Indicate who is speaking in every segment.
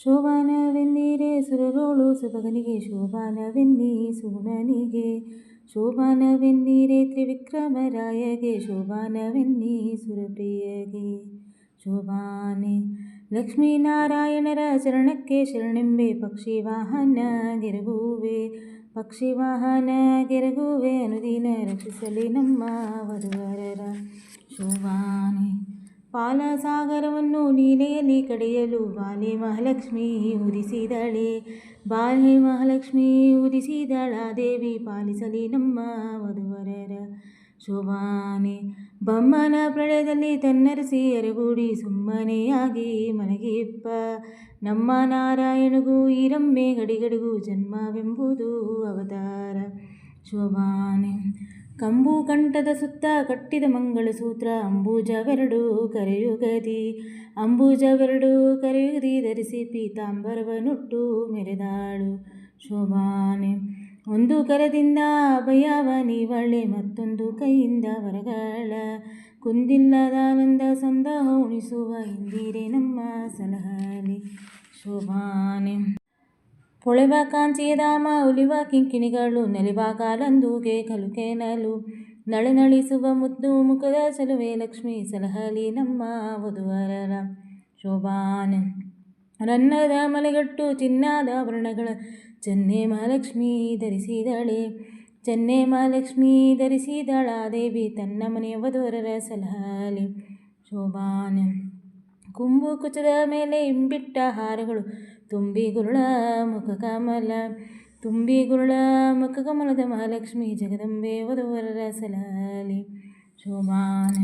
Speaker 1: ಶೋಭಾನವೆನ್ನೀರೆ ಸುರರೋಳು ಸುಭಗನಿಗೆ ಶೋಭಾನವೆನ್ನಿ ಸುಗುಣನಿಗೆ ಶೋಭಾನವೆನ್ನೀರೆ ತ್ರಿವಿಕ್ರಮರಾಯಗೆ ಶೋಭಾನವೆನ್ನಿ ಸುರಪ್ರಿಯಗೆ ಶೋಭಾನೆ ಲಕ್ಷ್ಮೀನಾರಾಯಣರ ಚರಣಕ್ಕೆ ಶರಣೆಂಬೆ ಪಕ್ಷಿ ವಾಹನ ಗೆರಗುವೆ ಪಕ್ಷಿ ವಾಹನ ಗೆರಗುವೆ ಅನುದಿನ ರಕ್ಷಿಸಲಿ ನಮ್ಮ ವಧುವರರ ಶೋಭಾನೆ ಪಾಲಸಾಗರವನ್ನು ನೀಲೆಯಲ್ಲಿ ಕಡೆಯಲು ಬಾಲೆ ಮಹಾಲಕ್ಷ್ಮಿ ಉದಿಸಿದಳೆ. ಬಾಲೆ ಮಹಾಲಕ್ಷ್ಮಿ ಉದಿಸಿದಳ, ದೇವಿ ಪಾಲಿಸಲಿ ನಮ್ಮ ವಧುವರರ ಶೋಭಾನೆ. ಬಮ್ಮನ ಪ್ರಳಯದಲ್ಲಿ ತನ್ನರಸಿ ಎರಗೂಡಿ ಸುಮ್ಮನೆಯಾಗಿ ಮಲಗಿಪ್ಪ. ನಮ್ಮ ನಾರಾಯಣಗೂ ಈರಮ್ಮೆ ಗಡಿಗಡಿಗೂ ಜನ್ಮವೆಂಬುದು ಅವತಾರ ಶೋಭಾನೆ. ಕಂಬು ಕಂಠದ ಸುತ್ತ ಕಟ್ಟಿದ ಮಂಗಳಸೂತ್ರ ಅಂಬೂಜವೆರಡು ಕರೆಯುಗದಿ. ಅಂಬೂಜವೆರಡು ಕರೆಯುಗದಿ ಧರಿಸಿ ಪೀತಾಂಬರವನುಟ್ಟು ಮೆರೆದಾಳು ಶೋಭಾನೆ. ಒಂದು ಕರದಿಂದ ಅಭಯವ ನೀವಳೆ, ಮತ್ತೊಂದು ಕೈಯಿಂದ ವರಗಳ. ಕುಂದಿಲ್ಲದಾನಂದ ಸಂದ ಉಣಿಸುವ ಹಿಂದಿರೆ ನಮ್ಮ ಸಲಹಲಿ ಶೋಭಾನೆ. ಪೊಳೆವ ಕಾಂಚಿಯ ಧಾಮ ಉಲಿವ ಕಿಂಕಿಣಿಗಳು ನಲಿವ ಕಾಲಂದುಗೆ ಕಲುಕೆನಲು ನಳನಳಿಸುವ ಮುದ್ದು ಮುಖದ ಸಲುವೆ ಲಕ್ಷ್ಮಿ ಸಲಹಲಿ ನಮ್ಮ ವಧುವರರ ಶೋಭಾನ. ರನ್ನದ ಮಲೆಗಟ್ಟು ಚಿನ್ನದ ವರ್ಣಗಳ ಚೆನ್ನೆ ಮಹಾಲಕ್ಷ್ಮಿ ಧರಿಸಿದಳೆ. ಚೆನ್ನೆ ಮಹಾಲಕ್ಷ್ಮಿ ಧರಿಸಿದಳ ದೇವಿ ತನ್ನ ಮನೆಯ ವಧುವರರ ಸಲಹಲಿ ಶೋಭಾನೆ. ಕುಂಬು ಕುಚದ ಮೇಲೆ ಇಂಬಿಟ್ಟ ಹಾರಗಳು. ತುಂಬಿ ಗುರುಳ ಮುಖ ಕಮಲ. ತುಂಬಿ ಗುರುಳ ಮುಖ ಕಮಲದ ಮಹಾಲಕ್ಷ್ಮಿ ಜಗದಂಬೆ ವಧುವರರ ಸಲಹಲಿ ಶೋಭಾನ.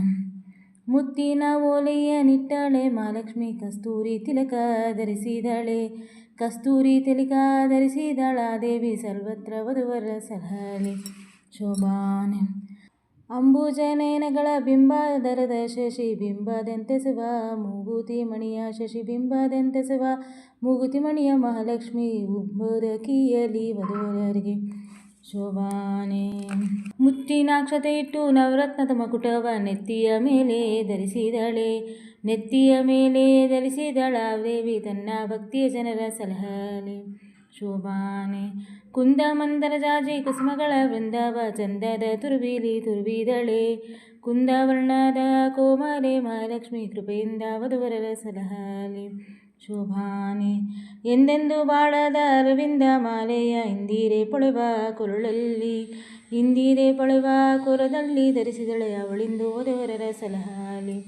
Speaker 1: ಮುತ್ತಿನ ಓಲೆಯ ನಿಟ್ಟಳೆ ಮಹಾಲಕ್ಷ್ಮಿ ಕಸ್ತೂರಿ ತಿಲಕ ಧರಿಸಿದಳೆ. ಕಸ್ತೂರಿ ತಿಲಕ ಧರಿಸಿದಳ ದೇವಿ ಸರ್ವತ್ರ ವಧುವರ ಸಲಹಲಿ ಶೋಭಾನೆ. ಅಂಬುಜನಯನಗಳ ಬಿಂಬಾದರದ ಶಶಿ ಬಿಂಬದೆಂತೆಸುವ? ಮೂಗುತಿ ಮಣಿಯ ಶಶಿ ಬಿಂಬದಂತೆಸುವ? ಮೂಗುತಿ ಮಣಿಯ ಮಹಾಲಕ್ಷ್ಮಿ ಉಬ್ಬುದಕಿಯಲಿ ವಧುವರರಿಗೆ ಶೋಭಾನೆ. ಮುತ್ತಿನಾಕ್ಷತೆ ಇಟ್ಟು ನವರತ್ನದ ಮಕುಟವ ನೆತ್ತಿಯ ಮೇಲೆ ಧರಿಸಿದಳೆ. ನೆತ್ತಿಯ ಮೇಲೆ ಧರಿಸಿದಳ ದೇವಿ ತನ್ನ ಭಕ್ತಿಯ ಜನರ ಸಲಹಲಿ. ಶೋಭಾನೆ. ಕುಂದ ಮಂದರ ಜಾಜಿ ಕುಸುಮಗಳ ವೃಂದಾವ, ಚಂದದ ತುರುಬೀಲಿ ತುರುಬಿದಳೆ ಕುಂದವರ್ಣದ ಕೋಮಲೆ, ಮಹಾಲಕ್ಷ್ಮಿ ಕೃಪೆಯಿಂದ ವಧುವರರ ಸಲಹಲಿ. ಶೋಭಾನೆ. ಎಂದೆಂದು ಬಾಳದ ಅರವಿಂದ ಮಾಲೆಯ ಇಂದಿರೆ ಪೊಳೆವ ಕೊರಳಲ್ಲಿ. ಇಂದಿರೆ ಪೊಳೆವ ಕೊರದಲ್ಲಿ ಧರಿಸಿದಳೆ ಅವಳಿಂದು ವಧುವರರ ಸಲಹಲಿ.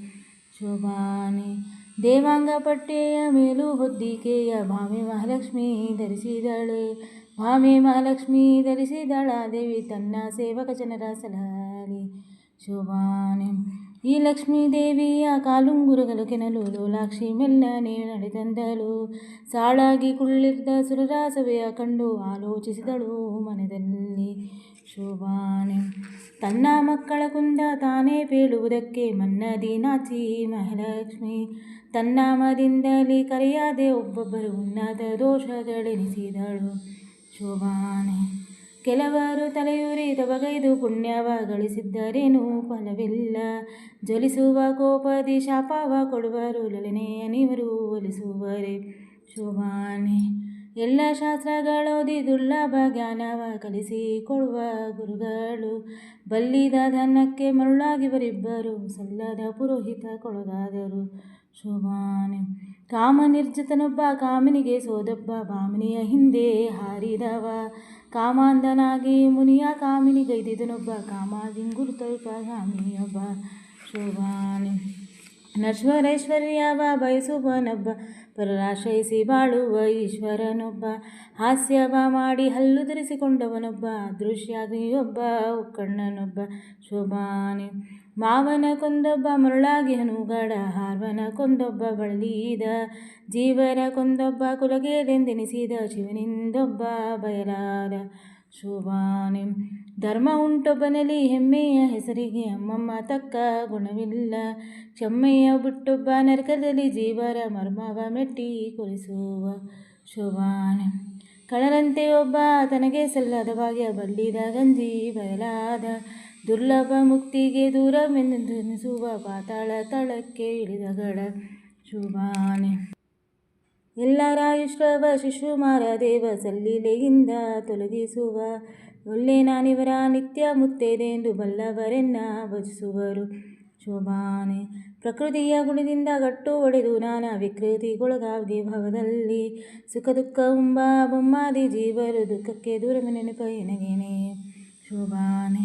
Speaker 1: ಶೋಭಾನೆ. ದೇವಾಂಗ ಪಟ್ಟೆಯ ಮೇಲೂ ಹೊದ್ದಿಕೆಯ ಭಾಮೆ ಮಹಾಲಕ್ಷ್ಮಿ ಧರಿಸಿದಳೆ. ಭಾಮೆ ಮಹಾಲಕ್ಷ್ಮಿ ಧರಿಸಿದಳ, ದೇವಿ ತನ್ನ ಸೇವಕ ಜನರ ಸಲಹಲಿ. ಶೋಭಾನೆ. ಈ ಲಕ್ಷ್ಮೀ ದೇವಿಯ ಕಾಲುಂಗುರುಗಳು ಕೆನಲು, ಲೋಲಾಕ್ಷಿ ಮೆಲ್ಲನೆ ನಡೆದಂದಳು ಸಾಳಾಗಿ ಕುಳ್ಳಿದ್ದ ಸುರರಾಸವೆಯ ಕಂಡು ಆಲೋಚಿಸಿದಳು ಮನದಲ್ಲಿ. ಶೋಭಾನೆ. ತನ್ನ ಮಕ್ಕಳ ಕುಂದ ತಾನೇ ಬೀಳುವುದಕ್ಕೆ ಮನ್ನದಿ ನಾಚಿ ಮಹಾಲಕ್ಷ್ಮಿ. ತನ್ನಾಮದಿಂದಲೇ ಕರೆಯದೆ ಒಬ್ಬೊಬ್ಬರು ಉನ್ನತ ದೋಷಗಳೆನಿಸಿದಳು ಶೋಭಾನೆ. ಕೆಲವರು ತಲೆಯುರಿ ತವಗೈದು ಪುಣ್ಯವ ಗಳಿಸಿದ್ದರೇನೂ ಫಲವಿಲ್ಲ. ಜ್ವಲಿಸುವ ಕೋಪದಿ ಶಾಪವ ಕೊಡುವರು ಲಲನೆಯ ನೀವರು ಒಲಿಸುವರೆ ಶೋಭಾನೆ. ಎಲ್ಲ ಶಾಸ್ತ್ರಗಳೋದಿ ದುರ್ಲಭ ಜ್ಞಾನವ ಕಲಿಸಿಕೊಳ್ಳುವ ಗುರುಗಳು. ಬಲ್ಲಿದ ಧನಕ್ಕೆ ಮರುಳಾಗಿವರಿಬ್ಬರು ಸಲ್ಲದ ಪುರೋಹಿತ ಕೊಳಗಾದರು ಶೋಭಾನೆ, ಕಾಮ ನಿರ್ಜಿತನೊಬ್ಬ ಕಾಮಿನಿಗೆ ಸೋದೊಬ್ಬ ಭಾಮಿನಿಯ ಹಿಂದೆ ಹಾರಿದವ. ಕಾಮಾಂಧನಾಗಿ ಮುನಿಯ ಕಾಮಿನಿಗೈದಿದನೊಬ್ಬ ಗೈದಿದನೊಬ್ಬ ಕಾಮಾದಿಂಗುರುತಲ್ಪ ಕಾಮಿನಿಯೊಬ್ಬ ಶೋಭಾನೆ ನಶ್ವರೈಶ್ವರ್ಯವ ಬಯಸುವನೊಬ್ಬ ಪರರಾಶ್ರಯಿಸಿ ಬಾಳುವ ಈಶ್ವರನೊಬ್ಬ, ಹಾಸ್ಯವ ಮಾಡಿ ಹಲ್ಲು ಧರಿಸಿಕೊಂಡವನೊಬ್ಬ ದೃಶ್ಯಾಗಿಯೊಬ್ಬ ಕಣ್ಣನೊಬ್ಬ ಶೋಭಾನೆ. ಮಾವನ ಕೊಂದೊಬ್ಬ, ಮರುಳಾಗಿ ಹನುಗಡ, ಹಾರ್ವನ ಕೊಂದೊಬ್ಬ ಬಳಲಿದ ಜೀವನ ಕೊಂದೊಬ್ಬ, ಕುಲಗೇದೆಂದೆನಿಸಿದ, ಶಿವನಿಂದೊಬ್ಬ, ಬಯಲಾದ. ಶೋಭಾನೆ. ಧರ್ಮ ಉಂಟೊಬ್ಬನಲ್ಲಿ ಹೆಮ್ಮೆಯ ಹೆಸರಿಗೆ ಅಮ್ಮಮ್ಮ ತಕ್ಕ ಗುಣವಿಲ್ಲ. ಕ್ಷಮೆಯ ಬಿಟ್ಟೊಬ್ಬ ನರಕದಲ್ಲಿ ಜೀವರ ಮರ್ಮವ ಮೆಟ್ಟಿ ಕೊಲಿಸುವ ಶೋಭಾನೆ. ಕಳರಂತೆ ಒಬ್ಬ ತನಗೆ ಸಲ್ಲದ ಭಾಗ್ಯ ಬಲ್ಲಿದ ಗಂಜಿ ಬಯಲಾದ ದುರ್ಲಭ ಮುಕ್ತಿಗೆ ದೂರವೆಂದು ಧನಿಸುವ ಪಾತಾಳ ತಳಕ್ಕೆ ಇಳಿದ ಗಡ ಶೋಭಾನೆ. ಎಲ್ಲರ ಇಷ್ಟವ ಶಿಶುಮಾರ ದೇವ ಸಲ್ಲಿಲೆಯಿಂದ ತೊಲಗಿಸುವ. ಒಳ್ಳೆ ನಾನಿವರ ನಿತ್ಯ ಮುತ್ತೈದೆಂದು ಬಲ್ಲವರೆನ್ನ ಭಜಿಸುವರು. ಶೋಭಾನೆ, ಪ್ರಕೃತಿಯ ಗುಣದಿಂದ ಗಟ್ಟು ಒಡೆದು ನಾನಾ ವಿಕೃತಿಗೊಳಗಾಗಿ ಭವದಲ್ಲಿ ಸುಖ ದುಃಖ ಉಂಬ ಬೊಮ್ಮಾದಿ ಜೀವರು ದುಃಖಕ್ಕೆ ದೂರವ ನೆನಪ ಎನಗೇನೆ. ಶೋಭಾನೆ.